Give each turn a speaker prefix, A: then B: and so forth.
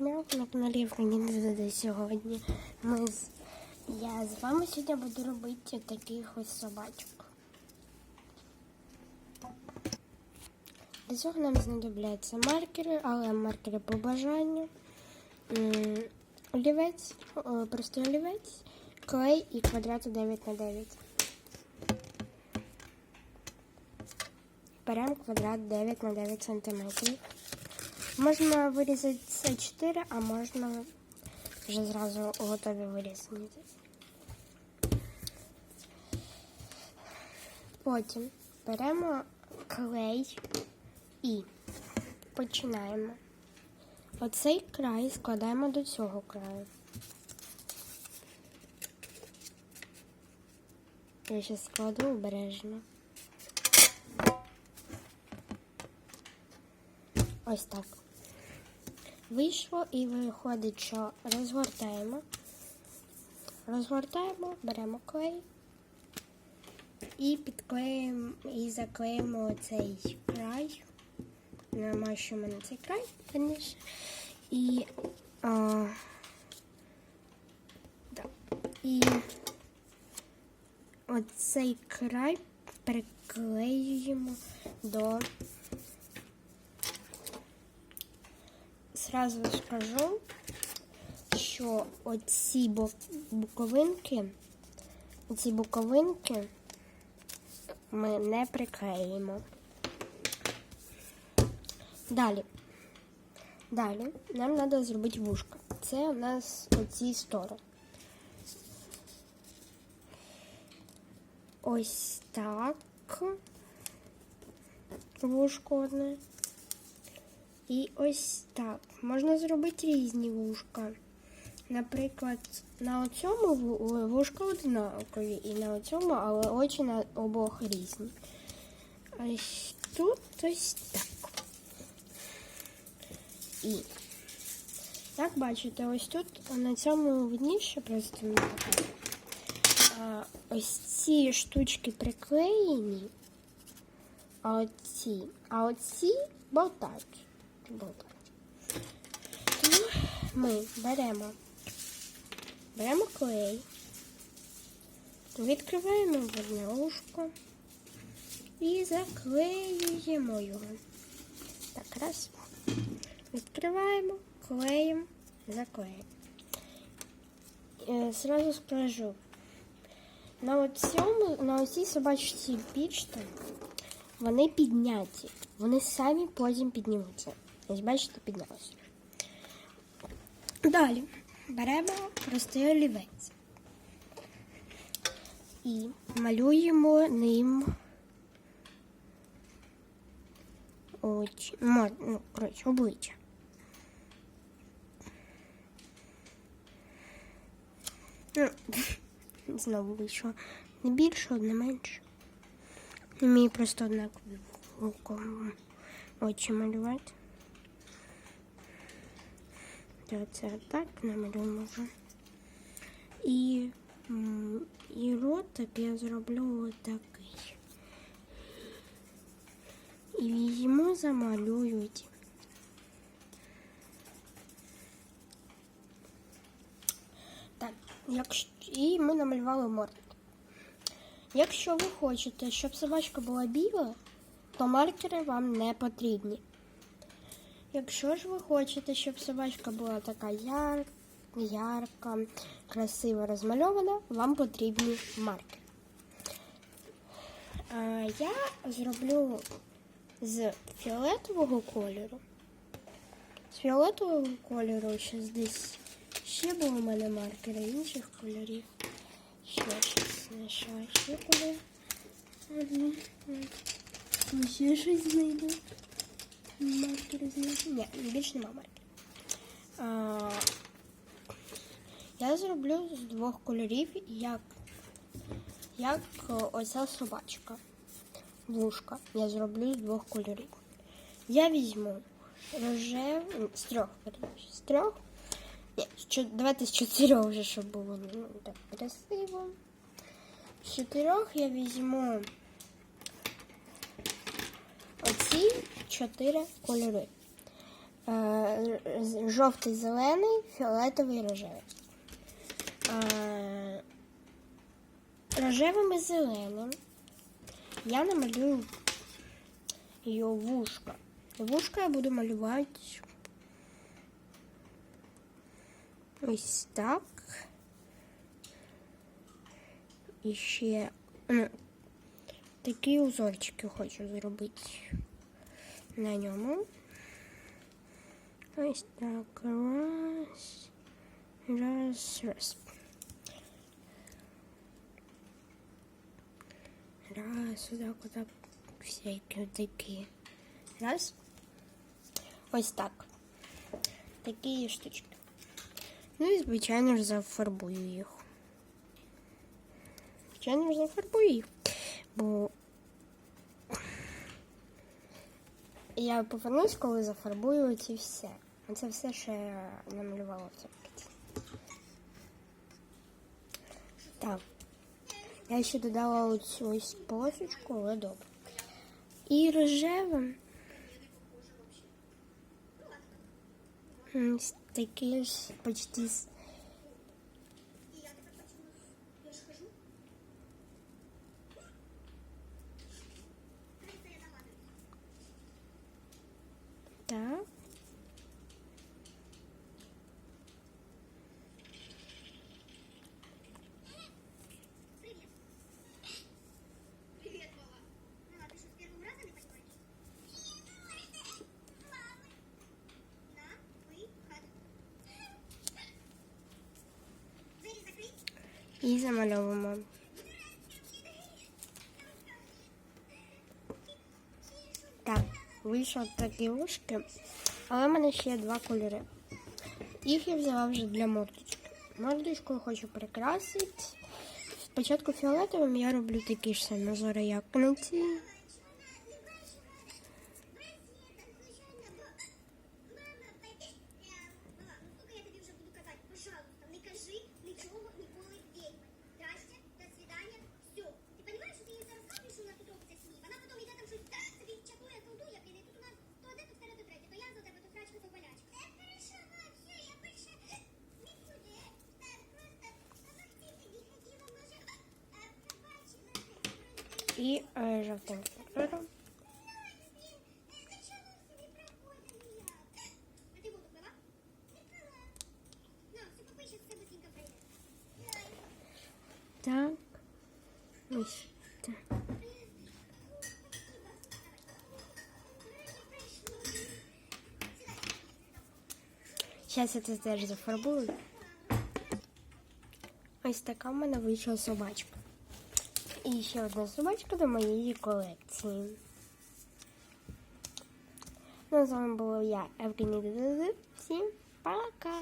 A: мяу на каналі Франін сьогодні. Ми з... Я з вами сьогодні буду робити таких ось собачок. Для цього нам знадобляться маркери, але маркери по бажанню. Олівець, простий олівець, клей і квадрат 9 на 9. Беремо квадрат 9 на 9 сантиметрів. Можна вирізати це 4, а можна вже зразу готові вирізати. Потім беремо клей і починаємо. Оцей край складаємо до цього краю. Я ще складу обережно. Ось так. Вийшло і виходить, що розгортаємо. Розгортаємо, беремо клей і підклеїмо і заклеїмо цей край. Намащуємо на цей край, звісно. І, да. і оцей край приклеюємо до Сразу скажу, що оці бо- буковинки, оці буковинки ми не приклеїмо. Далі. Далі нам треба зробити вушка. Це у нас оці сторони. Ось так. Вушко одне. І ось так. Можна зробити різні вушка. Наприклад, на цьому вушка однакові, і на цьому, але очі на обох різні. Ось тут ось так. І, як бачите, ось тут на цьому видніше просто не так. Ось ці штучки приклеєні, а оці, а оці болтають болтати. Тому ми беремо, беремо клей, відкриваємо одне і заклеюємо його. Так, раз. Відкриваємо, клеїмо, заклеїмо. Е, Зразу скажу. На цьому, на оцій собачці пічці вони підняті. Вони самі потім піднімуться. Ось бачите, піднялося. Далі беремо простий олівець і малюємо ним очі, ну, коротше, обличчя. Ну, знову вийшло не більше, не менше. Мені просто однакові оком очі малювати. Я це так намалюємо. І, і ротик я зроблю отакий. І візьму, замалюю. ті. Так, якщо і ми намалювали морду. Якщо ви хочете, щоб собачка була біла, то маркери вам не потрібні. Якщо ж ви хочете, щоб собачка була така яр, ярка, красиво розмальована, вам потрібні маркери. А, я зроблю з фіолетового кольору. З фіолетового кольору ще десь ще були у мене маркери інших кольорів. Ще щось знайшла, ще. Ну, Ще щось знайду. Маркери знайду. Ні, більше нема маркерів. А, я зроблю з двох кольорів, як, як оця собачка. Вушка. Я зроблю з двох кольорів. Я візьму рожевий, з трьох, з трьох. Ні, давайте з чотирьох вже, щоб було ну, так красиво. З чотирьох я візьму оці чотири кольори. е, жовтий, зелений, фіолетовий, рожевий. Е, рожевим і зеленим я намалюю її вушка. Вушка я буду малювати ось так. І ще ну, такі узорчики хочу зробити на ньому. Ось так. Раз. Раз, раз. Раз, отак, отак. Всякі такі. Раз. Ось так. Такі штучки. Ну і, звичайно ж, зафарбую їх. Звичайно ж, зафарбую їх. Бо я повернусь, коли зафарбую ці все. Це все, що я намалювала в цьому. Так. Я ще додала оцю ось полосочку, але добре. І рожевим. Ось такий ж почти І замальовуємо. Так, вийшов такі ушки, але в мене ще є два кольори. Їх я взяла вже для мордочки. Мордочку я хочу прикрасити. Спочатку фіолетовим я роблю такі ж самі зори, як на цій.
B: Все быстренько пройде.
A: Так. Ось так. Зараз я це теж зафарбую. Ось така в мене собачка. І ще одна сумочка до моєї колекції. Ну, з вами була я, Евгенія Дезив. Всім пока!